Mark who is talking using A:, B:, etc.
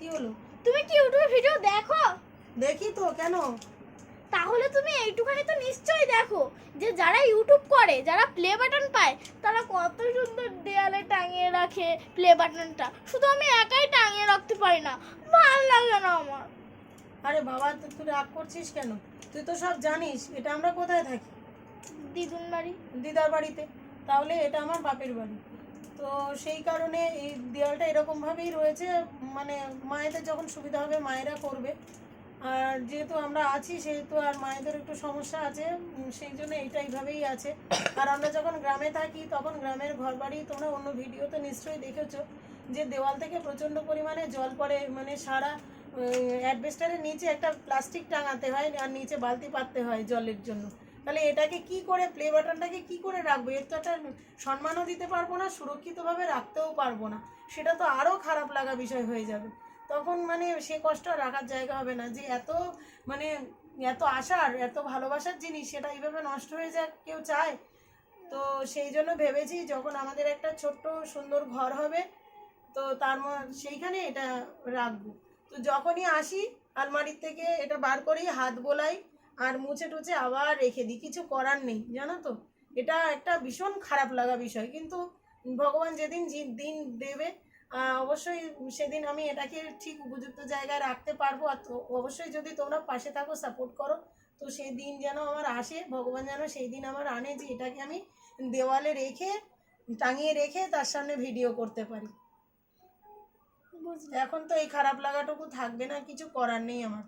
A: কি হলো?
B: তুমি কি ইউটিউবে ভিডিও দেখো?
A: দেখি তো কেন?
B: তাহলে তুমি এইটুখানি তো নিশ্চয়ই দেখো যে যারা ইউটিউব করে যারা প্লে বাটন পায় তারা কত সুন্দর দেয়ালে টাঙিয়ে রাখে প্লে বাটনটা শুধু আমি একাই টাঙিয়ে রাখতে পারি না ভালো লাগে না আমার।
A: আরে বাবা তো তুই রাগ করছিস কেন? তুই তো সব জানিস এটা আমরা কোথায় থাকি?
B: দিদুন বাড়ি।
A: দিদার বাড়িতে। তাহলে এটা আমার বাপের বাড়ি। সেই কারণে এই দেয়ালটা এরকমভাবেই রয়েছে মানে মায়েদের যখন সুবিধা হবে মায়েরা করবে। আর যেহেতু আমরা আছি, সেহেতু আর মায়েদের একটু সমস্যা আছে সেই জন্য এইটা এইভাবেই আছে। আর আমরা যখন গ্রামে থাকি, তখন গ্রামের ঘর বাড়ি তোমরা অন্য ভিডিওতে নিশ্চয়ই দেখেছ যে দেওয়াল থেকে প্রচণ্ড পরিমাণে জল পড়ে মানে সারা অ্যাডভেস্টারের নিচে একটা প্লাস্টিক টাঙাতে হয় আর নিচে বালতি পাততে হয় জলের জন্য। তাহলে এটাকে কি করে প্লে বাটনটাকে কি করে রাখব? এর তো একটা সম্মানও দিতে পারব না, সুরক্ষিতভাবে রাখতেও পারব না। সেটা তো আরও খারাপ লাগা বিষয় হয়ে যাবে। তখন মানে সে কষ্ট রাখার জায়গা হবে না। যে এত মানে এত আশার, এত ভালোবাসার জিনিস, সেটা এইভাবে নষ্ট হয়ে যাক, কেউ চায়? তো সেই জন্য ভেবেছি যখন আমাদের একটা ছোট্ট সুন্দর ঘর হবে, তো তার সেইখানে এটা রাখব। তো যখনই আসি, আলমারির থেকে এটা বার করি, হাত বোলাই আর মুছে টুছে আবার রেখে দিই। কিছু করার নেই জানো তো? এটা একটা ভীষণ খারাপ লাগা বিষয়। কিন্তু ভগবান যেদিন দিন দেবে অবশ্যই সেদিন আমি এটাকে ঠিক উপযুক্ত জায়গায় রাখতে পারব। আর তো অবশ্যই যদি তোমরা পাশে থাকো সাপোর্ট করো তো সেই দিন যেন আমার আসে। ভগবান যেন সেই দিন আমার আনে যে এটাকে আমি দেওয়ালে রেখে টাঙিয়ে রেখে তার সামনে ভিডিও করতে পারি।
B: বুঝলে
A: এখন তো এই খারাপ লাগাটুকু থাকবে না কিছু করার নেই আমার।